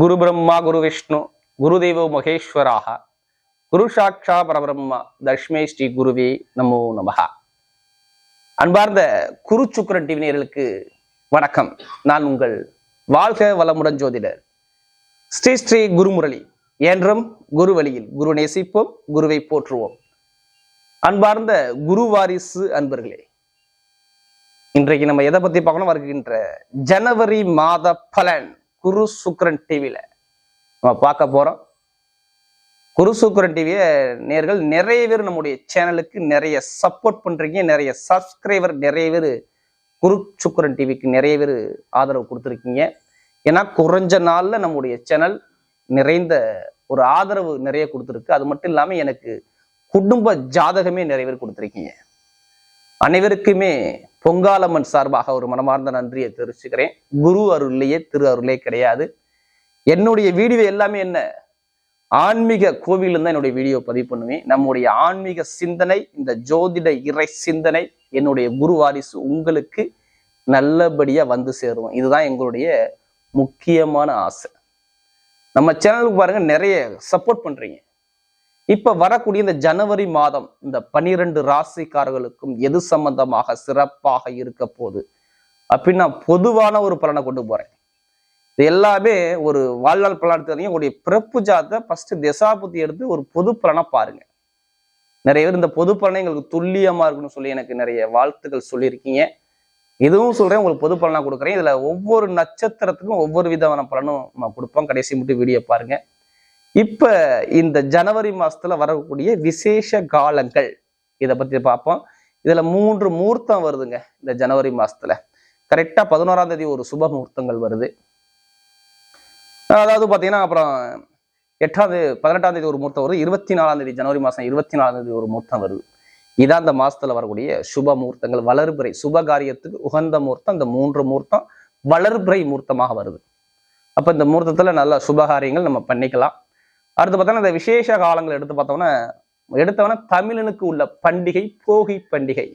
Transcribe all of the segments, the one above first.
குரு பிரம்மா குரு விஷ்ணு குருதேவோ மகேஸ்வராக குரு சாட்சா பரபிரம்மா தஷ்மே ஸ்ரீ குருவே நமோ நமகா அன்பார்ந்த குரு சுக்கரன் டிவி வணக்கம். நான் உங்கள் வாழ்க வளமுடன் ஜோதிடர் ஸ்ரீ ஸ்ரீ குருமுரளி. என்றும் குரு வழியில் குரு நேசிப்போம் குருவை போற்றுவோம். அன்பார்ந்த குரு வாரிசு அன்பர்களே இன்றைக்கு நம்ம எதை பத்தி பார்க்கணும்? வருகின்ற ஜனவரி மாத பலன். குரு சுக்ரன் டிவியில் நம்ம பார்க்க போகிறோம் குரு சுக்ரன் டிவியை நேர்கள் நிறைய பேர் நம்முடைய சேனலுக்கு நிறைய சப்போர்ட் பண்ணுறீங்க நிறைய சப்ஸ்கிரைபர் நிறைய பேர் குரு சுக்ரன் டிவிக்கு நிறைய பேர் ஆதரவு கொடுத்துருக்கீங்க. ஏன்னா குறைஞ்ச நாளில் நம்முடைய சேனல் நிறைந்த ஒரு ஆதரவு நிறைய கொடுத்துருக்கு. அது மட்டும் இல்லாமல் எனக்கு குடும்ப ஜாதகமே நிறைய பேர் கொடுத்துருக்கீங்க. அனைவருக்குமே பொங்காலம்மன் சார்பாக ஒரு மனமார்ந்த நன்றியை தெரிவிச்சுக்கிறேன். குரு அருள்லையே திரு அருளே கிடையாது. என்னுடைய வீடியோ எல்லாமே என்ன? ஆன்மீக கோவிலில் தான் என்னுடைய வீடியோ பதிவு பண்ணுவேன். நம்முடைய ஆன்மீக சிந்தனை இந்த ஜோதிட இறை சிந்தனை என்னுடைய குரு வாரிசு உங்களுக்கு நல்லபடியாக வந்து சேருவோம் இதுதான் எங்களுடைய முக்கியமான ஆசை. நம்ம சேனலுக்கு பாருங்க நிறைய சப்போர்ட் பண்றீங்க. இப்ப வரக்கூடிய இந்த ஜனவரி மாதம் இந்த பனிரெண்டு ராசிக்காரர்களுக்கும் எது சம்பந்தமாக சிறப்பாக இருக்க போகுது? அப்படின்னு நான் பொதுவான ஒரு பலனை கொண்டு போறேன். இது எல்லாமே ஒரு வாழ்நாள் பலன் தெரியும் உங்களுடைய பிறப்பு ஜாத்தை ஃபர்ஸ்ட் திசாபுத்தி எடுத்து ஒரு பொது பலனை பாருங்க. நிறைய பேர் இந்த பொது பலனை எங்களுக்கு துல்லியமா இருக்குன்னு சொல்லி எனக்கு நிறைய வாழ்த்துக்கள் சொல்லியிருக்கீங்க. இதுவும் சொல்றேன் உங்களுக்கு பொது பலனா கொடுக்குறேன். இதுல ஒவ்வொரு நட்சத்திரத்துக்கும் ஒவ்வொரு விதமான பலனும் நம்ம கொடுப்போம். கடைசி மட்டும் வீடியோ பாருங்க. இப்போ இந்த ஜனவரி மாதத்தில் வரக்கூடிய விசேஷ காலங்கள் இதை பற்றி பார்ப்போம். இதில் மூன்று முகூர்த்தம் வருதுங்க இந்த ஜனவரி மாசத்துல. கரெக்டாக பதினோராம் தேதி ஒரு சுப முகூர்த்தங்கள் வருது. அதாவது பார்த்தீங்கன்னா அப்புறம் எட்டாவது பதினெட்டாம் தேதி ஒரு முகூர்த்தம் வருது. இருபத்தி நாலாம் தேதி ஜனவரி மாதம் இருபத்தி நாலாம் தேதி ஒரு முகூர்த்தம் வருது. இதான் அந்த மாசத்துல வரக்கூடிய சுப முகூர்த்தங்கள் வளர்பிறை சுப காரியத்துக்கு உகந்த முகூர்த்தம். இந்த மூன்று முகூர்த்தம் வளர்பிறை முகூர்த்தமாக வருது. அப்போ இந்த முகூர்த்தத்தில் நல்ல சுபகாரியங்கள் நம்ம பண்ணிக்கலாம். அடுத்து பார்த்தோன்னா இந்த விசேஷ காலங்கள் எடுத்து பார்த்தோம்னா எடுத்தவன தமிழனுக்கு உள்ள பண்டிகை போகி பண்டிகை.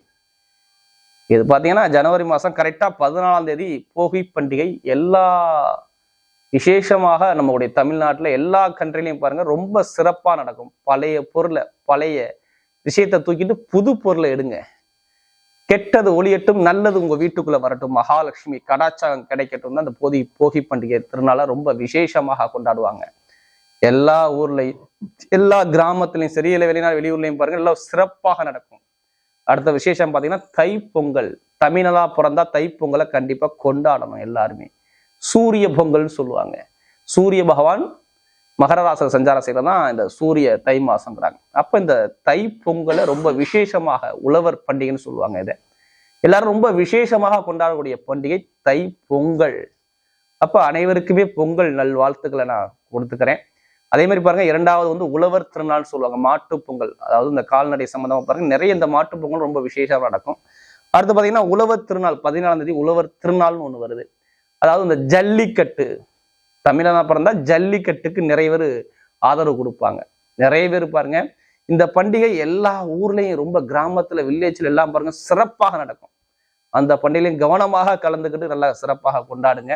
இது பார்த்தீங்கன்னா ஜனவரி மாதம் கரெக்டாக பதினாலாம் தேதி போகி பண்டிகை. எல்லா விசேஷமாக நம்மளுடைய தமிழ்நாட்டில் எல்லா கண்ட்ரிலையும் பாருங்க ரொம்ப சிறப்பாக நடக்கும். பழைய பொருளை பழைய விஷயத்தை தூக்கிட்டு புது பொருளை எடுங்க. கெட்டது ஒளியட்டும் நல்லது உங்கள் வீட்டுக்குள்ளே வரட்டும். மகாலட்சுமி கடாச்சாரம் கிடைக்கட்டும் தான் அந்த போதி போகி பண்டிகை திருநாளை ரொம்ப விசேஷமாக கொண்டாடுவாங்க. எல்லா ஊர்லையும் எல்லா கிராமத்துலயும் சரி இல்லை வெளிநாடு வெளியூர்லையும் பாருங்க எல்லாம் சிறப்பாக நடக்கும். அடுத்த விசேஷம் பார்த்தீங்கன்னா தைப்பொங்கல். பொங்கல் தமிழனா பிறந்தா தைப்பொங்கலை கண்டிப்பாக கொண்டாடணும் எல்லாருமே. சூரிய பொங்கல்னு சொல்லுவாங்க. சூரிய பகவான் மகர ராச சஞ்சார செய்யல தான் இந்த சூரிய தை மாசங்கிறாங்க அப்போ இந்த தை பொங்கலை ரொம்ப விசேஷமாக உழவர் பண்டிகைன்னு சொல்லுவாங்க இதை. எல்லாரும் ரொம்ப விசேஷமாக கொண்டாடக்கூடிய பண்டிகை தை பொங்கல் அப்போ அனைவருக்குமே பொங்கல் நல்வாழ்த்துக்களை நான் கொடுத்துக்கிறேன். அதே மாதிரி பாருங்க இரண்டாவது வந்து உழவர் திருநாள் சொல்லுவாங்க மாட்டு பொங்கல். அதாவது இந்த கால்நடை சம்பந்தமா பாருங்க நிறைய இந்த மாட்டு பொங்கல் ரொம்ப விசேஷமா நடக்கும். அடுத்து பாத்தீங்கன்னா உழவர் திருநாள் பதினாலாம் தேதி உழவர் திருநாள்னு ஒண்ணு வருது. அதாவது இந்த ஜல்லிக்கட்டு தமிழனா பிறந்தா ஜல்லிக்கட்டுக்கு நிறைய பேர் ஆதரவு கொடுப்பாங்க. நிறைய பேர் பாருங்க இந்த பண்டிகை எல்லா ஊர்லயும் ரொம்ப கிராமத்துல வில்லேஜ்ல எல்லாம் பாருங்க சிறப்பாக நடக்கும். அந்த பண்டிகையிலையும் கவனமாக கலந்துக்கிட்டு நல்லா சிறப்பாக கொண்டாடுங்க.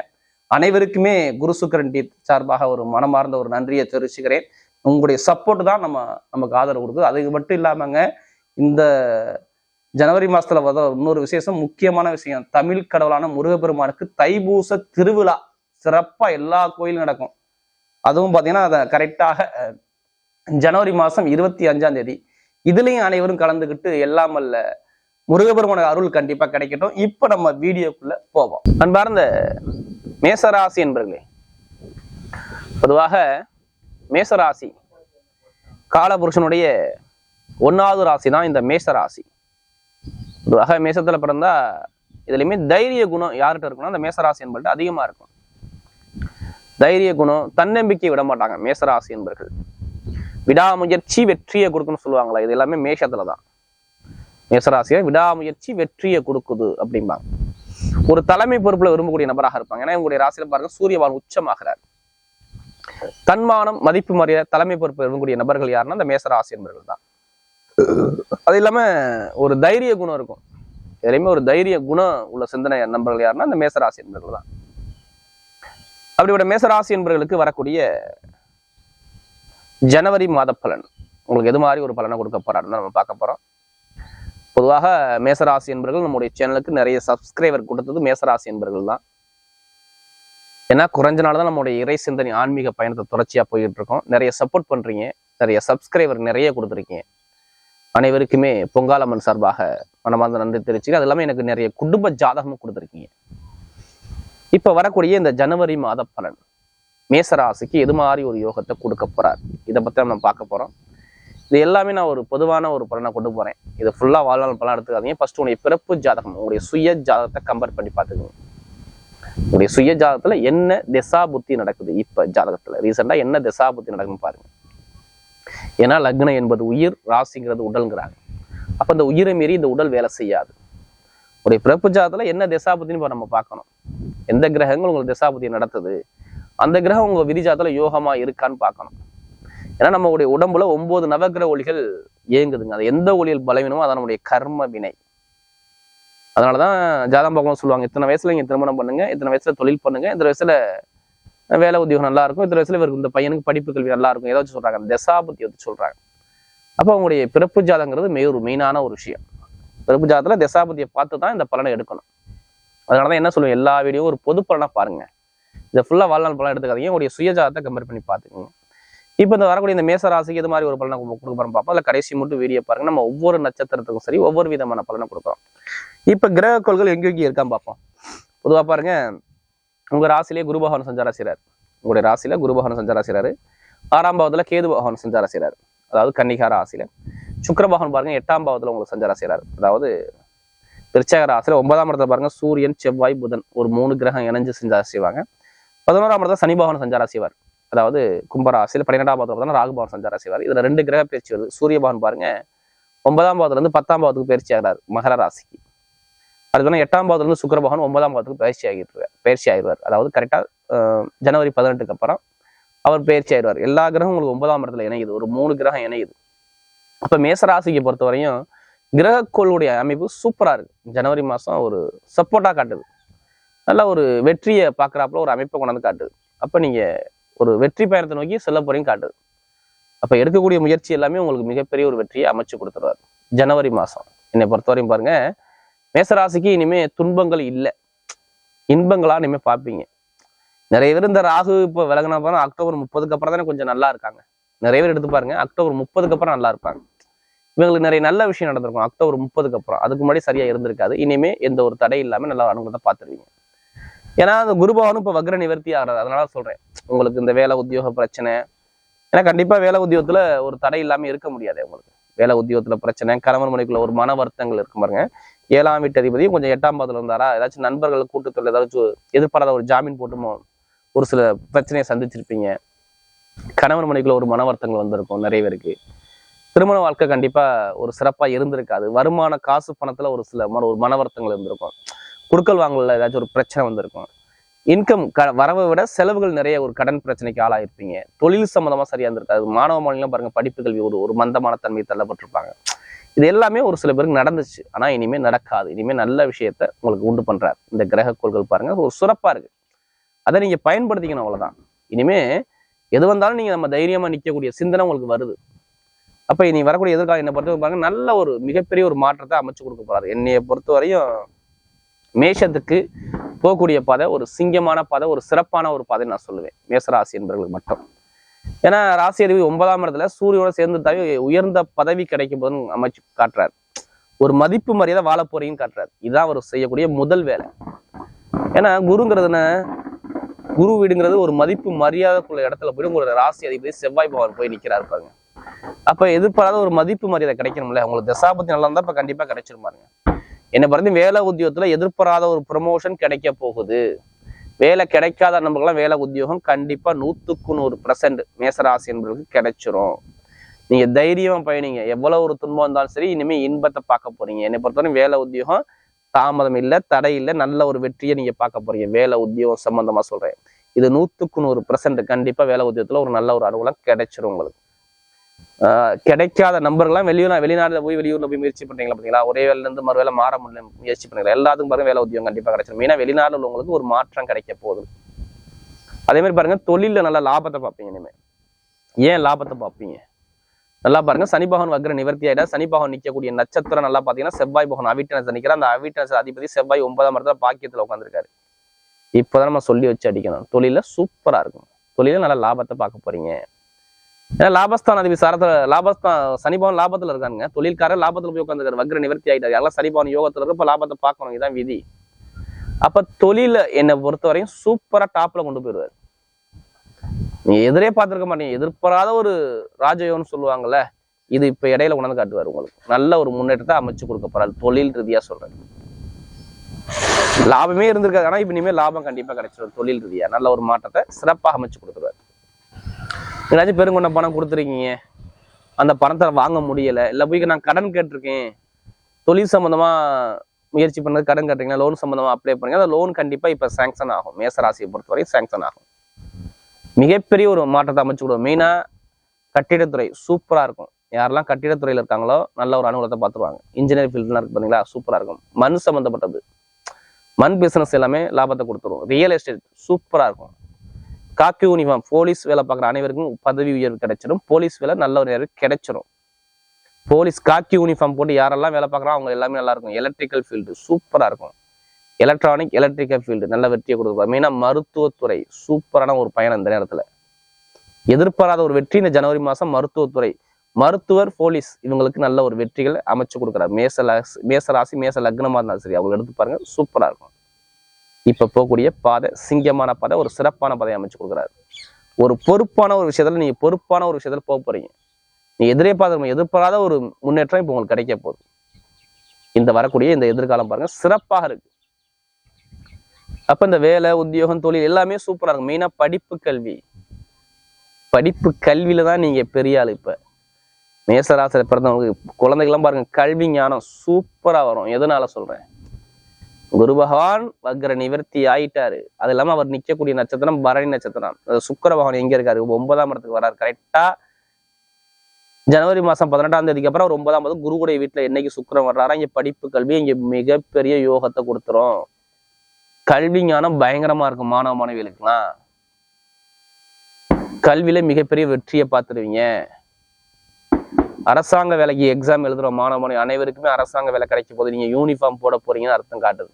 அனைவருக்குமே குரு சுக்கரன் டீத் சார்பாக ஒரு மனமார்ந்த ஒரு நன்றியை தெரிவிச்சுக்கிறேன். உங்களுடைய சப்போர்ட் தான் நம்ம நமக்கு ஆதரவு கொடுக்குது. அதுக்கு மட்டும் இல்லாமங்க இந்த ஜனவரி மாதத்தில் வர இன்னொரு விசேஷம் முக்கியமான விஷயம் தமிழ் கடவுளான முருகப்பெருமானுக்கு தைபூச திருவிழா. சிறப்பாக எல்லா கோயிலும் நடக்கும். அதுவும் பார்த்தீங்கன்னா அதை கரெக்டாக ஜனவரி மாதம் இருபத்தி அஞ்சாம் தேதி. இதுலேயும் அனைவரும் கலந்துக்கிட்டு எல்லாம் அல்ல முருகப்பெருமான அருள் கண்டிப்பாக கிடைக்கட்டும். இப்போ நம்ம வீடியோக்குள்ளே போவோம். அன்பார்ந்த மேசராசி என்பர்களே பொதுவாக மேசராசி காலபுருஷனுடைய ஒன்னாவது ராசி தான் இந்த மேசராசி. பொதுவாக மேசத்துல பிறந்தா இதுலயுமே தைரிய குணம் யார்கிட்ட இருக்கணும் அந்த மேசராசி என்பது அதிகமா இருக்கும். தைரிய குணம் தன்னம்பிக்கை விட மாட்டாங்க மேசராசி என்பர்கள். விடாமுயற்சி வெற்றியை கொடுக்குன்னு சொல்லுவாங்களா இது எல்லாமே மேஷத்துல தான் மேசராசியை விடாமுயற்சி வெற்றியை கொடுக்குது அப்படிம்பாங்க. ஒரு தலைமை பொறுப்புல விரும்பக்கூடிய நபராக இருப்பாங்க. ஏன்னா இவங்களுடைய ராசியில பாருங்க சூரியவான் உச்சமாகிறார். தன்மானம் மதிப்பு மரியாதை தலைமை பொறுப்பு விரும்பக்கூடிய நபர்கள் யாருன்னா இந்த மேசராசி என்பவர்கள் தான். அது இல்லாம ஒரு தைரிய குணம் இருக்கும். எதுலையுமே ஒரு தைரிய குணம் உள்ள சிந்தனை நபர்கள் யாருன்னா இந்த மேசராசி என்பவர்கள் தான். அப்படிப்பட்ட மேசராசி என்பவர்களுக்கு வரக்கூடிய ஜனவரி மாத பலன். உங்களுக்கு எது மாதிரி ஒரு பலனை கொடுக்க போறாருன்னு நம்ம பார்க்க போறோம். பொதுவாக மேசராசி என்பவர்கள் நம்முடைய சேனலுக்கு நிறைய சப்ஸ்கிரைபர் கொடுத்தது மேசராசி என்பவர்கள் தான். ஏன்னா குறைஞ்ச நாள் தான் நம்மளுடைய இறை சிந்தனை ஆன்மீக பயணத்தை தொடர்ச்சியா போயிட்டு இருக்கோம் நிறைய சப்போர்ட் பண்றீங்க. நிறைய சப்ஸ்கிரைபர் நிறைய கொடுத்துருக்கீங்க. அனைவருக்குமே பொங்காலம்மன் சார்பாக மனமார்ந்த நன்றி தெரிவிச்சுக்க அது இல்லாமல் எனக்கு நிறைய குடும்ப ஜாதகமும் கொடுத்துருக்கீங்க. இப்போ வரக்கூடிய இந்த ஜனவரி மாத பலன். மேசராசிக்கு எது மாதிரி ஒரு யோகத்தை கொடுக்க போறார்? இதை பத்தி நம்ம பார்க்க போறோம். இது எல்லாமே நான் ஒரு பொதுவான ஒரு பலனை கொண்டு போறேன். இது ஃபுல்லா வாழ்நாள் பலன் எடுத்துக்காதீங்க. ஃபர்ஸ்ட் உங்களுடைய பிறப்பு ஜாதகம் உங்களுடைய சுய ஜாதகத்தை கம்பேர் பண்ணி பார்த்துக்கோங்க. உங்களுடைய சுய ஜாதகத்தில் என்ன திசா புத்தி நடக்குது இப்ப ஜாதகத்துல? ரீசெண்டாக என்ன திசா புத்தி நடக்குன்னு பாருங்க. ஏன்னா லக்னம் என்பது உயிர் ராசிங்கிறது உடல்ங்கிறாங்க. அப்ப இந்த உயிரை மீறி இந்த உடல் வேலை செய்யாது. உடைய பிறப்பு ஜாதகத்தில் என்ன திசா புத்தின்னு நம்ம பார்க்கணும். எந்த கிரகங்கள் உங்களுக்கு திசா புத்தி நடத்துது? அந்த கிரகம் உங்க விதி ஜாதகத்துல யோகமா இருக்கான்னு பார்க்கணும். ஏன்னா நம்மளுடைய உடம்புல ஒன்பது நவக்கிர ஒளிகள் இயங்குதுங்க. அது எந்த ஒளியில் பலவீனமோ அதான் நம்முடைய கர்ம வினை. அதனாலதான் ஜாதகம் பார்க்கணும் சொல்லுவாங்க இத்தனை வயசுல இங்க திருமணம் பண்ணுங்க இத்தனை வயசுல தொழில் பண்ணுங்க இத்தனை வயசுல வேலை உத்தியோகம் நல்லா இருக்கும் இத்தனை வயசுல இவருக்கு இந்த பையனுக்கு படிப்பு கல்வி நல்லா இருக்கும் ஏதாச்சும் சொல்றாங்க. அந்த தசாபுத்தி வந்து சொல்றாங்க. அப்போ அவங்களுடைய பிறப்பு ஜாதங்கிறது மெய் ஒரு மெயினான ஒரு விஷயம். பிறப்பு ஜாதத்துல தசாபதியை பார்த்து தான் இந்த பலனை எடுக்கணும். அதனாலதான் என்ன சொல்லுவேன் எல்லா வீடியோ ஒரு பொது பலனா பாருங்க. இதை ஃபுல்லா வாழ்நாள் பலன் எடுத்துக்காதீங்க உங்களுடைய சுய ஜாதத்தை கம்பேர் பண்ணி பார்த்துக்கோங்க. இப்போ இந்த வரக்கூடிய இந்த மேச ராசிக்கு இது மாதிரி ஒரு பலனை கொடுக்க போகிறோம் பார்ப்போம் அதில் கடைசி மட்டும் வீடியோ பாருங்க. நம்ம ஒவ்வொரு நட்சத்திரத்துக்கும் சரி ஒவ்வொரு விதமான பலனை கொடுக்குறோம். இப்போ கிரக கோள்கள் எங்கெங்கே இருக்கான்னு பார்ப்போம் பொதுவாக பாருங்க உங்க ராசிலேயே குரு பகவான் சஞ்சாரம் செய்றாரு. உங்களுடைய ராசியில குரு பகவான் சஞ்சாரம் ஆறாம் பாவத்தில் கேது பகவான் சஞ்சாரம் செய்றாரு. அதாவது கன்னிகா ஆசில சுக்கர பகவான் பாருங்க எட்டாம் பாவத்தில் உங்களுக்கு சஞ்சாரம் செய்றாரு. அதாவது விருச்சக ராசியில ஒன்பதாம் இடத்துல பாருங்க சூரியன் செவ்வாய் புதன் ஒரு மூணு கிரகம் இணைஞ்சு சஞ்சாரம் செய்வாங்க. பதினோராம் இடத்துல சனி பகவான் சஞ்சாரம் செய்வார். அதாவது கும்பராசியில் பன்னிரெண்டாம் பாவத்தில் பார்த்தா ராகுபவன் சஞ்சாரம் செய்வார். இதில் ரெண்டு கிரக பயிற்சி வருது. சூரியபவன் பாருங்க ஒன்பதாம் பாவத்துலேருந்து பத்தாம் பாவத்துக்கு பயிற்சி ஆகிறார் மகர ராசிக்கு. அடுத்து எட்டாம் பாவத்துலேருந்து இருந்து ஒன்பதாம் பாவத்துக்கு பயிற்சி ஆகிட்டு பயிற்சி ஆகிடுவார். அதாவது கரெக்டா ஜனவரி பதினெட்டுக்கு அப்புறம் அவர் பயிற்சி ஆயிடுவார். எல்லா கிரகம் உங்களுக்கு ஒன்பதாம் இடத்துல இணையுது. ஒரு மூணு கிரகம் இணையுது. அப்ப மேசராசிக்கு பொறுத்த வரையும் கிரகக்கோளுடைய அமைப்பு சூப்பரா இருக்கு. ஜனவரி மாசம் ஒரு சப்போர்ட்டா காட்டுது. நல்ல ஒரு வெற்றியை பார்க்குறாப்புல ஒரு அமைப்பை கொண்டாந்து காட்டுது. அப்ப நீங்க ஒரு வெற்றி பயணத்தை நோக்கி செல்ல போறீங்க காட்டுது. அப்ப எடுக்கக்கூடிய முயற்சி எல்லாமே உங்களுக்கு மிகப்பெரிய ஒரு வெற்றியை அமைச்சு கொடுத்துருவாரு ஜனவரி மாசம். என்னை பொறுத்தவரையும் பாருங்க மேசராசிக்கு இனிமே துன்பங்கள் இல்லை. இன்பங்களா இனிமே பார்ப்பீங்க நிறைய பேர் இந்த ராகு இப்போ விலகினா பாருங்க அக்டோபர் முப்பதுக்கு அப்புறம் தானே கொஞ்சம் நல்லா இருக்காங்க. நிறைய பேர் எடுத்து பாருங்க அக்டோபர் முப்பதுக்கு அப்புறம் நல்லா இருப்பாங்க. இவங்களுக்கு நிறைய நல்ல விஷயம் நடந்திருக்கும் அக்டோபர் முப்பதுக்கு அப்புறம். அதுக்கு முன்னாடி சரியா இருந்திருக்காது. இனிமே எந்த ஒரு தடை இல்லாம நல்லா அனுகூலத்தை பார்த்துருவீங்க. ஏன்னா அந்த குருபவனும் இப்போ வக்ர நிவர்த்தி ஆகிறது அதனால சொல்றேன். உங்களுக்கு இந்த வேலை உத்தியோக பிரச்சனை. ஏன்னா கண்டிப்பா வேலை உத்தியோகத்துல ஒரு தடை இல்லாம இருக்க முடியாது உங்களுக்கு. வேலை உத்தியோகத்துல பிரச்சனை கணவன் மனைக்குள்ள ஒரு மன வருத்தங்கள் இருக்கும் பாருங்க. ஏழாம் வீட்டு அதிபதி கொஞ்சம் எட்டாம் பாதத்தில் இருந்தாரா ஏதாச்சும் நண்பர்கள் கூட்டத்தில் ஏதாச்சும் எதிர்பாராத ஒரு ஜாமீன் போட்டுமோ? ஒரு சில பிரச்சனையை சந்திச்சிருப்பீங்க. கணவன் மனைக்குள்ள ஒரு மன வருத்தங்கள் வந்திருக்கும் நிறைய பேருக்கு. திருமண வாழ்க்கை கண்டிப்பா ஒரு சிறப்பா இருந்திருக்காது. வருமான காசு பணத்துல ஒரு சில மன ஒரு மன வருத்தங்கள் இருந்திருக்கும். குடுக்கல் வாங்கல ஏதாச்சும் ஒரு பிரச்சனை வந்திருக்கும். இன்கம் க வரவை விட செலவுகள் நிறைய ஒரு கடன் பிரச்சனைக்கு ஆளாயிருப்பீங்க. தொழில் சம்மந்தமாக சரியா இருந்திருக்காது மாணவ மாநிலம் பாருங்க படிப்பு கல்வி ஒரு ஒரு மந்தமான தன்மை தள்ளப்பட்டிருப்பாங்க. இது எல்லாமே ஒரு சில பேருக்கு நடந்துச்சு. ஆனா இனிமேல் நடக்காது. இனிமே நல்ல விஷயத்த உங்களுக்கு உண்டு பண்றாரு. இந்த கிரக கோள்கள் பாருங்க ஒரு சுரப்பா இருக்கு. அதை நீங்க பயன்படுத்திக்கணும் அவ்வளவுதான். இனிமே எது வந்தாலும் நீங்க நம்ம தைரியமா நிற்கக்கூடிய சிந்தனை உங்களுக்கு வருது. அப்ப இனி வரக்கூடிய எதிர்காலம் என்னை பொறுத்த பாருங்க நல்ல ஒரு மிகப்பெரிய ஒரு மாற்றத்தை அமைச்சு கொடுக்க போறாரு. என்னையை பொறுத்த வரையும் மேஷத்துக்கு போகக்கூடிய பாதை ஒரு சிங்கமான பாதை ஒரு சிறப்பான ஒரு பாதை நான் சொல்லுவேன். மேசராசி என்பவர்களுக்கு மட்டும். ஏன்னா ராசி அறிவு ஒன்பதாம் இடத்துல சூரியனோட சேர்ந்துட்டாவே உயர்ந்த பதவி கிடைக்கும் போதுன்னு அமைச்சு காட்டுறாரு. ஒரு மதிப்பு மரியாதை வாழ போறீங்கன்னு காட்டுறாரு. இதுதான் அவர் செய்யக்கூடிய முதல் வேலை. ஏன்னா குருங்கிறது குரு வீடுங்கிறது ஒரு மதிப்பு மரியாதைக்குள்ள இடத்துல போய் உங்களோட ராசி அதிபதி செவ்வாய் பகவான் போய் நிற்கிறாரு பாருங்க. அப்ப எதிர்பாராத ஒரு மதிப்பு மரியாதை கிடைக்கணும்ல? உங்களுக்கு தசாபத்தி நல்லா இருந்தா இப்ப கண்டிப்பா கிடைச்சிருப்பாருங்க என்னை பொறுத்து வேலை உத்தியோகத்தில் எதிர்பாராத ஒரு ப்ரமோஷன் கிடைக்க போகுது. வேலை கிடைக்காத நம்பர்கள்லாம் வேலை உத்தியோகம் கண்டிப்பாக நூற்றுக்கு நூறு பர்சன்ட் மேசராசி என்பவர்களுக்கு கிடைச்சிரும். நீங்க தைரியமாக பயணிங்க. எவ்வளவு ஒரு துன்பம் இருந்தாலும் சரி இனிமேல் இன்பத்தை பார்க்க போறீங்க. என்னை பொறுத்தவரை வேலை உத்தியோகம் தாமதம் இல்லை தடை இல்லை நல்ல ஒரு வெற்றியை நீங்கள் பார்க்க போறீங்க. வேலை உத்தியோகம் சம்மந்தமாக சொல்கிறேன் இது நூற்றுக்கு நூறு பர்சன்ட் கண்டிப்பாக வேலை உத்தியோகத்தில் ஒரு நல்ல ஒரு அனுகூலம் கிடைச்சிரும் உங்களுக்கு. கிடைக்காத நம்பர்லாம் வெளியூர் வெளிநாடுல போய் வெளியூர்ல போய் முயற்சி பண்றீங்களா பாத்தீங்களா? ஒரே வேலையில இருந்து மறு வேலை மாற முடியல முயற்சி பண்ணுறீங்களா எல்லாத்துக்கும் பாருங்க வேலை உத்தியோகம் கண்டிப்பாக கிடைச்சிடும் மெயினாக வெளிநாடுல உள்ளவங்களுக்கு ஒரு மாற்றம் கிடைக்க போகுது. அதே மாதிரி பாருங்க தொழில்ல நல்லா லாபத்தை பார்ப்பீங்க இனிமேல் ஏன் லாபத்தை பார்ப்பீங்க? நல்லா பாருங்க சனி பகவான் வக்ர நிவர்த்தி ஆயிட்டா சனி பகவான் நட்சத்திரம் நல்லா பாத்தீங்கன்னா செவ்வாய் பகவான் அவிட்டனஸ் நிக்கிற அந்த அவிட்டனஸ் அதிபதி செவ்வாய் ஒன்பதாம் இடத்துல பாக்கியத்துல உட்காந்துருக்காரு இப்போதான் நம்ம சொல்லி வச்சு அடிக்கணும். தொழில சூப்பரா இருக்கும் தொழில நல்லா லாபத்தை பார்க்க போறீங்க. ஏன்னா லாபஸ்தான் அதிபதி சாரத்துல லாபஸ்தான் சனிபவன் லாபத்தில் இருக்காங்க தொழில்காரர் லாபத்தில் போய் உட்காந்துருக்காரு வக்ர நிவர்த்தி ஆயிட்டாரு. எல்லாம் சனிபவன் யோகத்தில் யோகத்துல லாபத்தை பார்க்கணும். இதுதான் விதி. அப்ப தொழில என்னை பொறுத்தவரையும் சூப்பரா டாப்ல கொண்டு போயிடுவாரு. நீ எதிரே பார்த்துருக்க மாட்டீங்க. எதிர்பாராத ஒரு ராஜயோகம்னு சொல்லுவாங்கல்ல இது இப்போ இடையில உணர்ந்து காட்டுவார் உங்களுக்கு. நல்ல ஒரு முன்னேற்றத்தை அமைச்சு கொடுக்க போறாரு. தொழில் ரீதியா சொல்கிறேன் லாபமே இருந்திருக்காது. ஆனால் இப்போ இனிமேல் லாபம் கண்டிப்பாக கிடைச்சிடும் தொழில் ரீதியா நல்ல ஒரு மாற்றத்தை சிறப்பாக அமைச்சு கொடுத்துருவாரு. ஏதாச்சும் பெருங்கொண்ட பணம் கொடுத்துருக்கீங்க. அந்த பணத்தை வாங்க முடியல. இல்லை போய் நான் கடன் கேட்டிருக்கேன். தொழில் சம்மந்தமாக முயற்சி பண்ணது கடன் கேட்டீங்கன்னா லோன் சம்மந்தமாக அப்ளை பண்ணுங்க. அந்த லோன் கண்டிப்பாக இப்போ சேங்ஷன் ஆகும். மேசராசியை பொறுத்தவரை சேங்ஷன் ஆகும். மிகப்பெரிய ஒரு மாற்றத்தை அமைச்சு கொடுக்கும். மெயினாக கட்டிடத்துறை சூப்பராக இருக்கும். யாரெல்லாம் கட்டிடத்துறையில் இருக்காங்களோ நல்ல ஒரு அனுகூலத்தை பார்த்துருவாங்க. இன்ஜினியர் ஃபீல்ட்லாம் இருக்கு பார்த்தீங்களா சூப்பராக இருக்கும். மண் சம்மந்தப்பட்டது மண் பிஸ்னஸ் எல்லாமே லாபத்தை கொடுத்துரும். ரியல் எஸ்டேட் சூப்பராக இருக்கும். காக்கி யூனிஃபார்ம் போலீஸ் வேலை பார்க்குற அனைவருக்கும் பதவி உயர்வு கிடைச்சிடும் போலீஸ் வேலை நல்ல ஒரு நேரம் கிடைச்சிடும் போலீஸ் காக்கி யூனிஃபார்ம் போட்டு யாரெல்லாம் வேலை பார்க்குறோம் அவங்க எல்லாமே நல்லா இருக்கும். எலக்ட்ரிக்கல் ஃபீல்டு சூப்பரா இருக்கும். எலக்ட்ரானிக் எலக்ட்ரிக்கல் ஃபீல்டு நல்ல வெற்றியை கொடுக்கும். மெயினாக மருத்துவத்துறை சூப்பரான ஒரு பயணம் இந்த நேரத்தில். எதிர்பாராத ஒரு வெற்றி இந்த ஜனவரி மாதம் மருத்துவத்துறை. மருத்துவர் போலீஸ் இவங்களுக்கு நல்ல ஒரு வெற்றிகளை அமைச்சு கொடுக்குறாரு. மேச மேச ராசி மேச லக்னமா இருந்தாலும் சரி அவங்க எடுத்து பாருங்க சூப்பரா இருக்கும். இப்ப போகக்கூடிய பாதை சிங்கமான பாதை ஒரு சிறப்பான பாதையை அமைச்சு கொடுக்குறாரு. ஒரு பொறுப்பான ஒரு விஷயத்துல நீங்க பொறுப்பான ஒரு விஷயத்துல போக போறீங்க. நீ எதிரே பார்த்து எதிர்பாராத ஒரு முன்னேற்றம் இப்போ உங்களுக்கு கிடைக்க போகுது. இந்த வரக்கூடிய இந்த எதிர்காலம் பாருங்க சிறப்பாக இருக்கு. அப்ப இந்த வேலை உத்தியோகம் தொழில் எல்லாமே சூப்பரா இருக்கும் மெயினா படிப்பு கல்வி. படிப்பு கல்வியில தான் நீங்க பெரிய ஆள் இப்ப. மேசராசிரியர் பிறந்தவங்களுக்கு குழந்தைகள்லாம் பாருங்க கல்வி ஞானம் சூப்பரா வரும். எதனால சொல்றேன்? குரு பகவான் வக்ர நிவர்த்தி ஆயிட்டாரு. அது இல்லாம அவர் நிக்கக்கூடிய நட்சத்திரம் பரணி நட்சத்திரம். சுக்கர பகவான் எங்க இருக்காரு? ஒன்பதாம் இடத்துக்கு வராரு கரெக்டா ஜனவரி மாசம் பதினெட்டாம் தேதிக்கு அப்புறம் அவர் ஒன்பதாம் தேதி குருவுடைய வீட்டுல என்னைக்கு சுக்கரம் வர்றாரா இங்க படிப்பு கல்வி இங்க மிகப்பெரிய யோகத்தை கொடுத்துரும். கல்வி ஞானம் பயங்கரமா இருக்கும் மாணவ மாணவிகளுக்குலாம் கல்வியில மிகப்பெரிய வெற்றியை பார்த்துருவீங்க. அரசாங்க வேலைக்கு எக்ஸாம் எழுதுற மாணவனை அனைவருக்குமே அரசாங்க வேலை கிடைக்க போது நீங்க யூனிஃபார்ம் போட போறீங்கன்னு அர்த்தம் காட்டுது.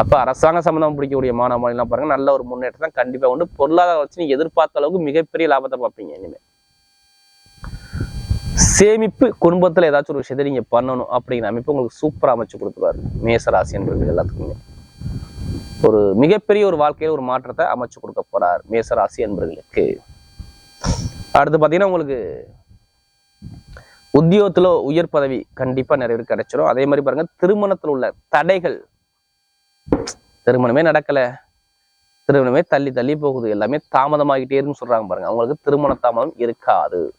அப்ப அரசாங்க சம்பந்தம் பிடிக்கக்கூடிய மாணவ பாருங்க நல்ல ஒரு முன்னேற்றம் தான் கண்டிப்பா உண்டு. பொருளாதார வச்சு நீங்கள் எதிர்பார்த்த அளவுக்கு மிகப்பெரிய லாபத்தை பார்ப்பீங்க இனிமேல் சேமிப்பு குடும்பத்துல ஏதாச்சும் ஒரு விஷயத்தை நீங்கள் பண்ணணும் அப்படிங்கிற அமைப்பு உங்களுக்கு சூப்பரா அமைச்சு கொடுத்துருவாரு. மேசராசி என்பது எல்லாத்துக்குமே. ஒரு மிகப்பெரிய ஒரு வாழ்க்கையில ஒரு மாற்றத்தை அமைச்சு கொடுக்க போறார் மேசராசி என்பவர்களுக்கு. அடுத்து பாத்தீங்கன்னா உங்களுக்கு உத்தியோகத்துல உயர் பதவி கண்டிப்பா நிறைய பேருக்கு கிடைச்சிடும் அதே மாதிரி பாருங்க திருமணத்துல உள்ள தடைகள். திருமணமே நடக்கலை. திருமணமே தள்ளி தள்ளி போகுது. எல்லாமே தாமதமாகிட்டே இருக்குன்னு சொல்றாங்க பாருங்க. அவங்களுக்கு திருமண தாமதம் இருக்காது.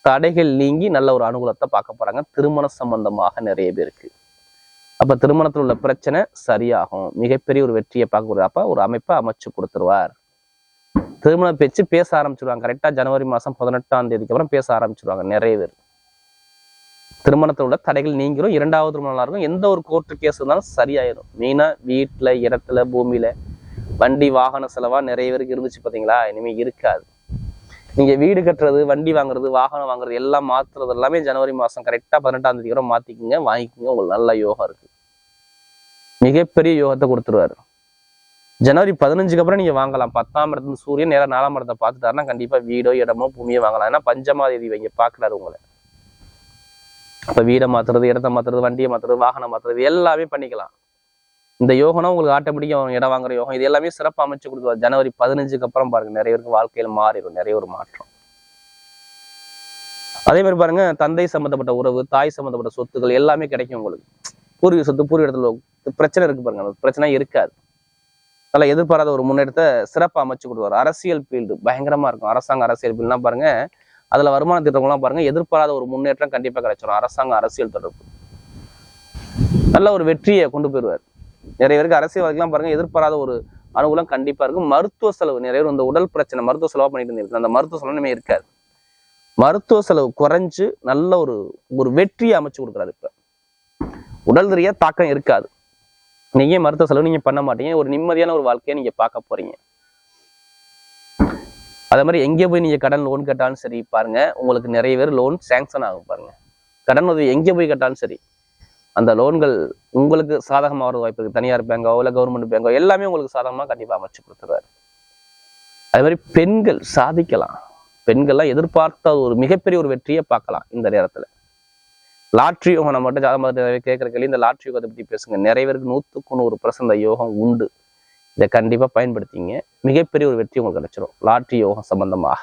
தடைகள் நீங்கி நல்ல ஒரு அனுகூலத்தை பார்க்க போறாங்க. திருமண சம்பந்தமாக நிறைய பேருக்கு. அப்ப திருமணத்தில் உள்ள பிரச்சனை சரியாகும். மிகப்பெரிய ஒரு வெற்றியை பார்க்க அப்போ ஒரு அமைப்பை அமைச்சு கொடுத்துருவார். திருமண பேச்சு பேச ஆரம்பிச்சிருவாங்க. கரெக்டா ஜனவரி மாதம் பதினெட்டாம் தேதிக்கு அப்புறம் பேச ஆரம்பிச்சிருவாங்க நிறைய பேர். திருமணத்தில் உள்ள தடைகள் நீங்கிரும் இரண்டாவது திருமணம் இருக்கும். எந்த ஒரு கோர்ட்டு கேஸ் இருந்தாலும் சரியாயிடும் மெயினாக வீட்டில் இடத்துல பூமியில் வண்டி வாகன செலவாக நிறைய பேருக்கு இருந்துச்சு பார்த்தீங்களா இனிமேல் இருக்காது. நீங்கள் வீடு கட்டுறது வண்டி வாங்குறது வாகனம் வாங்குறது எல்லாம் மாற்றுறது எல்லாமே ஜனவரி மாதம் கரெக்டாக பதினெட்டாம் தேதி வரை மாத்திக்குங்க வாங்கிக்கோங்க. உங்களுக்கு நல்ல யோகம் இருக்குது மிகப்பெரிய யோகத்தை கொடுத்துருவாரு. ஜனவரி பதினஞ்சுக்கு அப்புறம் நீங்கள் வாங்கலாம். பத்தாம் இடத்துல சூரியன் நேரம் நாலாம் இடத்தை பார்த்துட்டாருன்னா கண்டிப்பாக வீடோ இடமோ பூமியோ வாங்கலாம். ஏன்னா பஞ்சமாதேதி வைங்க பார்க்குறாரு உங்களை. இப்போ வீடை மாத்துறது இடத்த மாத்துறது வண்டியை மாத்துறது வாகனம் மாத்துறது எல்லாமே பண்ணிக்கலாம். இந்த யோகனா உங்களுக்கு ஆட்டோமேட்டிக்காக இடம் வாங்குற யோகம். இது எல்லாமே சிறப்பாக அமைச்சு கொடுத்துருவார். ஜனவரி பதினஞ்சுக்கு அப்புறம் பாருங்க நிறைய பேருக்கு வாழ்க்கையில மாறிடும் நிறைய ஒரு மாற்றம். அதே மாதிரி பாருங்க தந்தை சம்பந்தப்பட்ட உறவு தாய் சம்பந்தப்பட்ட சொத்துக்கள் எல்லாமே கிடைக்கும் உங்களுக்கு. பூர்வீக சொத்து பூர்வீக இடத்துல பிரச்சனை இருக்கு பாருங்க அந்த பிரச்சனை இருக்காது. நல்லா எதிர்பாராத ஒரு முன்னேற்றத்தை சிறப்பாக அமைச்சு கொடுத்துருவார். அரசியல் ஃபீல்டு பயங்கரமா இருக்கும். அரசாங்க அரசியல் ஃபீல்டுலாம் பாருங்க அதுல வருமான திட்டங்கள்லாம் பாருங்க. எதிர்பாராத ஒரு முன்னேற்றம் கண்டிப்பா கிடைச்சிடும் அரசாங்க அரசியல் தொடர்பு. நல்ல ஒரு வெற்றியை கொண்டு போயிடுவார். நிறைய பேருக்கு அரசியல்வாதிகள்லாம் பாருங்க எதிர்பாராத ஒரு அனுகூலம் கண்டிப்பா இருக்கும். மருத்துவ செலவு நிறைய பேர் இந்த உடல் பிரச்சனை மருத்துவ செலவாக பண்ணிட்டு இருந்திருக்கு அந்த மருத்துவ செலவு இருக்காது. மருத்துவ செலவு குறைஞ்சு நல்ல ஒரு ஒரு வெற்றியை அமைச்சு கொடுக்குறாரு இப்போ. உடல் ரீதியாக தாக்கம் இருக்காது. நீங்க மருத்துவ செலவு நீங்க பண்ண மாட்டீங்க? ஒரு நிம்மதியான ஒரு வாழ்க்கையை நீங்க பார்க்க போறீங்க. அதே மாதிரி எங்கே போய் நீங்கள் கடன் லோன் கேட்டாலும் சரி பாருங்க உங்களுக்கு நிறைய பேர் லோன் சேங்ஷன் ஆகும் பாருங்க. கடன் உதவி எங்கே போய் கேட்டாலும் சரி அந்த லோன்கள் உங்களுக்கு சாதகமாக வர வாய்ப்பு இருக்குது தனியார் பேங்கோ இல்லை கவர்மெண்ட் பேங்கோ எல்லாமே உங்களுக்கு சாதகமாக கண்டிப்பாக அமைச்சு கொடுத்துருவாரு. அதே மாதிரி பெண்கள் சாதிக்கலாம். பெண்கள்லாம் எதிர்பார்த்த ஒரு மிகப்பெரிய ஒரு வெற்றியை பார்க்கலாம் இந்த நேரத்தில். லாட்ரி யோகம் நம்ம மட்டும் ஜாதகம் கேட்குற கேள்வி இந்த லாட்ரி யோகத்தை பற்றி பேசுங்க. நிறைய பேருக்கு நூற்றுக்கு நூறு பிரசந்த யோகம் உண்டு. இதை கண்டிப்பாக பயன்படுத்திங்க. மிகப்பெரிய ஒரு வெற்றி உங்களுக்கு கிடைச்சிரும். லாட்ரி யோகம் சம்பந்தமாக.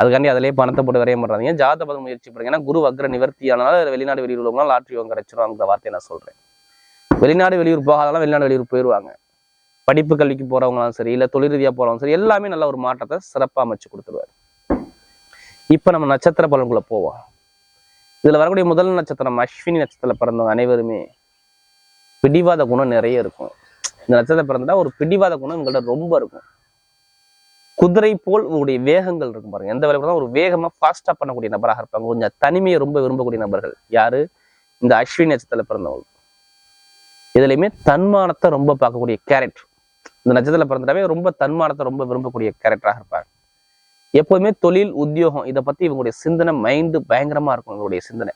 அதுக்காண்டி அதிலே பணத்தை போட்டு வரைய மாட்டாங்க ஜாத பதம் முயற்சி பண்ணுங்க. ஏன்னா குரு வக்ர நிவர்த்தியானால வெளிநாடு வெளியூர் உள்ளவங்க லாட்ரி யோகம் கிடைச்சிடும் அந்த வார்த்தையை நான் சொல்றேன். வெளிநாடு வெளியூர் போகாதெல்லாம் வெளிநாடு வெளியூர் போயிடுவாங்க படிப்பு கல்விக்கு போறவங்களாம் சரி இல்ல தொழில் ரீதியாக போகிறவங்க சரி எல்லாமே நல்ல ஒரு மாற்றத்தை சிறப்பா அமைச்சு கொடுத்துருவார். இப்ப நம்ம நட்சத்திர பலன்குள்ள போவோம். இதுல வரக்கூடிய முதல் நட்சத்திரம் அஸ்வினி நட்சத்திரத்தில் பிறந்தவங்க அனைவருமே பிடிவாத குணம் நிறைய இருக்கும். இந்த நட்சத்திரம் பிறந்தா ஒரு பிடிவாத குணம் எங்கள்கிட்ட ரொம்ப இருக்கும். குதிரை போல் உங்களுடைய வேகங்கள் இருக்கும் பாருங்க. எந்த வேலை பண்ணாலும் ஒரு வேகமா ஃபாஸ்டா பண்ணக்கூடிய நபராக இருப்பாங்க. கொஞ்சம் தனிமையை ரொம்ப விரும்பக்கூடிய நபர்கள் யாரு? இந்த அஸ்வினி நட்சத்திரத்துல பிறந்தவங்க. இதுலயுமே தன்மானத்தை ரொம்ப பார்க்கக்கூடிய கேரக்டர் இந்த நட்சத்திரத்துல பிறந்தாவே ரொம்ப தன்மானத்தை ரொம்ப விரும்பக்கூடிய கேரக்டராக இருப்பாங்க. எப்போதுமே தொழில் உத்தியோகம் இதை பத்தி இவங்களுடைய சிந்தனை மைண்டு பயங்கரமா இருக்கும் இவங்களுடைய சிந்தனை.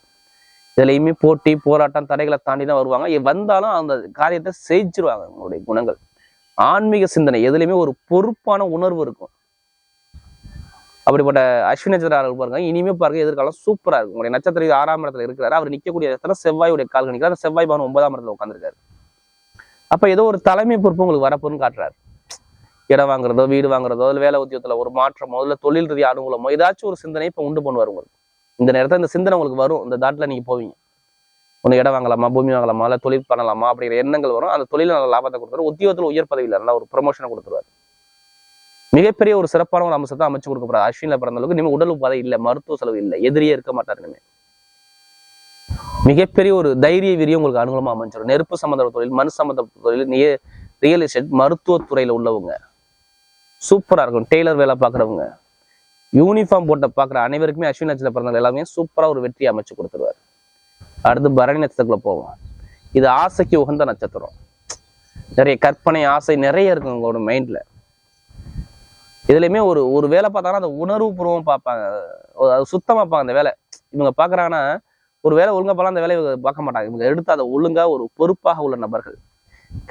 இதுலயுமே போட்டி போராட்டம் தடைகளை தாண்டி தான் வருவாங்க வந்தாலும் அந்த காரியத்தை செஞ்சிருவாங்க இவங்களுடைய குணங்கள். ஆன்மீக சிந்தனை எதுலையுமே ஒரு பொறுப்பான உணர்வு இருக்கும். அப்படிப்பட்ட அஸ்வினி நட்சத்திரம் பாருங்க. இனிமே பாருங்க எதிர்காலம் சூப்பரா இருக்கும். உங்களுடைய நட்சத்திரம் இது ஆறாம் இடத்துல இருக்கிறாரு. அவர் நிற்கக்கூடிய இடத்துல செவ்வாயுடைய கால் நிற்கிறார் செவ்வாய் பவன் ஒன்பதாம் இடத்துல உட்காந்துருக்காரு அப்ப ஏதோ ஒரு தலைமை பொறுப்பு உங்களுக்கு வரப்போன்னு காட்டுறாரு. இடம் வாங்குறதோ வீடு வாங்குறதோ இல்லை வேலை உத்தியோகத்துல ஒரு மாற்றமோ இல்லை தொழில் ரீதியாக அனுகூலமோ ஏதாச்சும் ஒரு சிந்தனை இப்போ உண்டு பண்ணுவார் உங்களுக்கு. இந்த நேரத்துல இந்த சிந்தனை உங்களுக்கு வரும். இந்த தாட்டில் நீங்க போவீங்க. ஒன்று இடம் வாங்கலாமா பூமி வாங்கலாமா இல்லை தொழில் பண்ணலாமா அப்படிங்கிற எண்ணங்கள் வரும். அந்த தொழில் நல்ல லாபத்தை கொடுத்துரு உத்தியோகத்தில் உயர் பதவியில் நல்லா ஒரு ப்ரொமோஷனை கொடுத்துருவார். மிகப்பெரிய ஒரு சிறப்பான ஒரு அம்சத்தை அமைச்சு கொடுக்க போறாரு. அஸ்வினில் பிறந்த அளவுக்கு இனிமேல் உடல் உபாதை இல்லை மருத்துவ செலவு இல்லை எதிரியே இருக்க மாட்டார் இனிமேல் மிகப்பெரிய ஒரு தைரிய வீரியம் உங்களுக்கு அனுகூலமாக அமைஞ்சிடும் நெருப்பு சம்மந்த தொழில் மண் சம்மந்த தொழில் ரியல் எஸ்டேட் மருத்துவத்துறையில உள்ளவங்க. சூப்பரா இருக்கும். டெய்லர் வேலை பார்க்குறவங்க யூனிஃபார்ம் போட்ட பார்க்குற அனைவருக்குமே அஸ்வின் நட்சத்திரம் பிறந்தவங்க எல்லாமே சூப்பரா ஒரு வெற்றி அமைச்சு கொடுத்துருவாரு. அடுத்து பரணி நட்சத்திரக்குள்ள போவோம். இது ஆசைக்கு உகந்த நட்சத்திரம். நிறைய கற்பனை ஆசை நிறைய இருக்கும் உங்களோட மைண்ட்ல இதுலயுமே ஒரு ஒரு வேலை பார்த்தாங்கன்னா அந்த உணர்வு பூர்வம் பார்ப்பாங்க. அது சுத்தமா பார்ப்பாங்க அந்த வேலை. இவங்க பாக்குறாங்கன்னா ஒரு வேலை ஒழுங்கா பண்ணலாம் அந்த வேலையை பார்க்க மாட்டாங்க. இவங்க எடுத்து அதை ஒழுங்கா ஒரு பொறுப்பாக உள்ள நபர்கள்.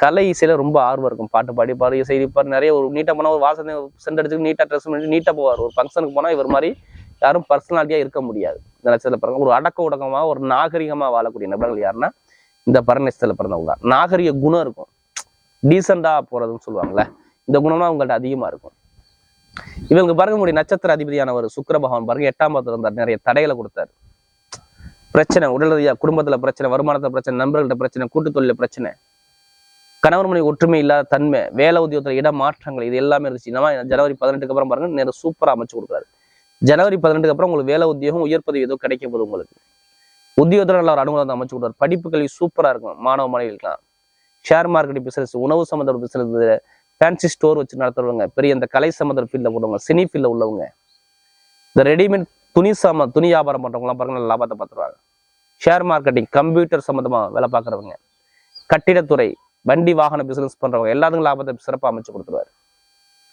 கலை இசையில ரொம்ப ஆர்வம் இருக்கும். பாட்டு பாடி பாடி இசை இருப்பார் நிறைய ஒரு நீட்டா போனா ஒரு வாசனை சென்ட் அடிச்சு நீட்டா ட்ரெஸ் பண்ணி நீட்டா போவார். ஒரு ஃபங்க்ஷனுக்கு போனா இவர் மாதிரி யாரும் பர்சனாலிட்டியாக இருக்க முடியாது. இந்த நட்சத்திரத்தில் பிறந்த ஒரு அடக்க உடக்கமா ஒரு நாகரிகமா வாழக்கூடிய நபர்கள் யாருன்னா இந்த பரநட்சத்திரத்துல பிறந்தவங்க தான். நாகரிக குணம் இருக்கும். டீசெண்டாக போறதுன்னு சொல்லுவாங்கல்ல இந்த குணம்லாம் அவங்கள்ட்ட அதிகமா இருக்கும். இவங்க பாருங்க உங்களுடைய நட்சத்திர அதிபதியானவர் சுக்கர பகவான் பாருங்க எட்டாம் பத்தில் இருந்தார். நிறைய தடைகளை கொடுத்தாரு. பிரச்சனை உடல் ரீதியா குடும்பத்துல பிரச்சனை வருமானத்துல பிரச்சனை நண்பர்கள்ட்ட பிரச்சனை கூட்டுத்தொழில பிரச்சனை. கணவர் மனைவி ஒற்றுமை இல்லாத தன்மை வேலை உத்தியோகத்தில் இட மாற்றங்கள் இது எல்லாமே இருந்துச்சு. நம்ம ஜனவரி பதினெட்டுக்கு அப்புறம் பாருங்க நேரம் சூப்பரா அமைச்சு கொடுக்குறாரு. ஜனவரி பதினெட்டுக்கு அப்புறம் உங்களுக்கு வேலை உத்தியோகம் உயர் பதவி ஏதோ கிடைக்க போகுது உங்களுக்கு. உத்தியோகத்தில் நல்ல ஒரு அனுகூலம் அமைச்சு கொடுத்தாரு படிப்பு கல்வி சூப்பரா இருக்கும். மாணவ மாணவிகளுக்கெல்லாம். ஷேர் மார்க்கெட் பிசினஸ் உணவு சம்மந்தப்பட்ட பிசினஸ் ஃபேன்சி ஸ்டோர் வச்சு நடத்துறவங்க பெரிய இந்த கலை சம்மந்த ஃபீல்டில் உள்ளவங்க சினி ஃபீல்டில் உள்ளவங்க இந்த ரெடிமேட் துணி சம துணி வியாபாரம் பண்ணுறவங்களாம் பாருங்க நல்ல லாபத்தை பார்த்துருவாங்க. ஷேர் மார்க்கெட்டிங் கம்ப்யூட்டர் சம்மந்தமா வேலை பார்க்குறவங்க கட்டிடத்துறை வண்டி வாகன பிசினஸ் பண்றவங்க எல்லாத்துக்கும் லாபத்தை சிறப்பாக அமைச்சு கொடுத்துருவாரு.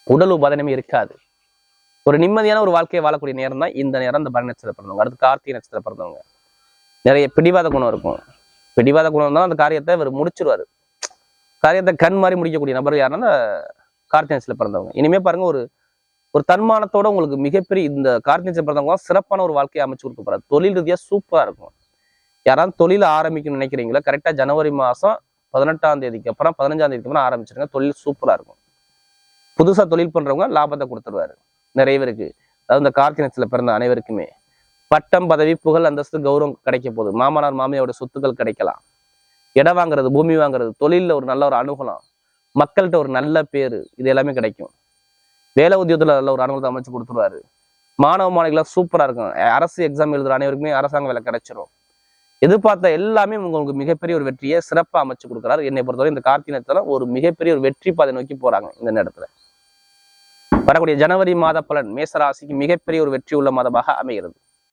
உடல் உபாதனமே இருக்காது. ஒரு நிம்மதியான ஒரு வாழ்க்கையை வாழக்கூடிய நேரம் தான் இந்த நேரம் இந்த பரணி நட்சத்திரம் பிறந்தவங்க. அடுத்து கார்த்திகை நட்சத்திரம் பிறந்தவங்க. நிறைய பிடிவாத குணம் இருக்கும். பிடிவாத குணம் தான் அந்த காரியத்தை இவர் முடிச்சிருவாரு. காரியத்தை கண் மாதிரி முடிக்கக்கூடிய நபர் யாருன்னா கார்த்திகை நட்சத்திரம் பிறந்தவங்க. இனிமே பாருங்க ஒரு ஒரு தன்மானத்தோட உங்களுக்கு மிகப்பெரிய இந்த கார்த்திகை நட்சத்திரம் பிறந்தவங்க சிறப்பான ஒரு வாழ்க்கையை அமைச்சு கொடுக்க போறாரு. தொழில் ரீதியாக சூப்பரா இருக்கும். யாராவது தொழில் ஆரம்பிக்கணும்னு நினைக்கிறீங்களா கரெக்டா ஜனவரி மாசம் பதினெட்டாம் தேதிக்கு அப்புறம் பதினஞ்சாம் தேதிக்கு அப்புறம் ஆரம்பிச்சிருங்க தொழில் சூப்பரா இருக்கும். புதுசா தொழில் பண்றவங்க லாபத்தை கொடுத்துருவாரு. நிறைய பேருக்கு. அதாவது இந்த கார்த்தினத்தில் பிறந்த அனைவருக்குமே. பட்டம் பதவி புகழ் அந்தஸ்து கௌரவம் கிடைக்க போகுது. மாமனார் மாமியோட சொத்துக்கள் கிடைக்கலாம். இடம் வாங்குறது பூமி வாங்குறது தொழிலில் ஒரு நல்ல ஒரு அனுகூலம். மக்கள்கிட்ட ஒரு நல்ல பேரு இது எல்லாமே கிடைக்கும். வேலை உத்தியோகத்தில் நல்ல ஒரு அனுகூலத்தை அமைச்சு கொடுத்துருவாரு. மாணவ மாணவிகளாக சூப்பரா இருக்கும். அரசு எக்ஸாம் எழுதுற அனைவருக்குமே அரசாங்க வேலை கிடைச்சிரும். எதிர்பார்த்த எல்லாமே உங்களுக்கு மிகப்பெரிய ஒரு வெற்றியை சிறப்பா அமைச்சு கொடுக்குறாரு. என்னை பொறுத்தவரை இந்த கார்த்திகை ஒரு மிகப்பெரிய ஒரு வெற்றி பாதை நோக்கி போறாங்க இந்த நேரத்துல. வரக்கூடிய ஜனவரி மாத பலன் மேசராசிக்கு மிகப்பெரிய ஒரு வெற்றி உள்ள மாதமாக அமைகிறது.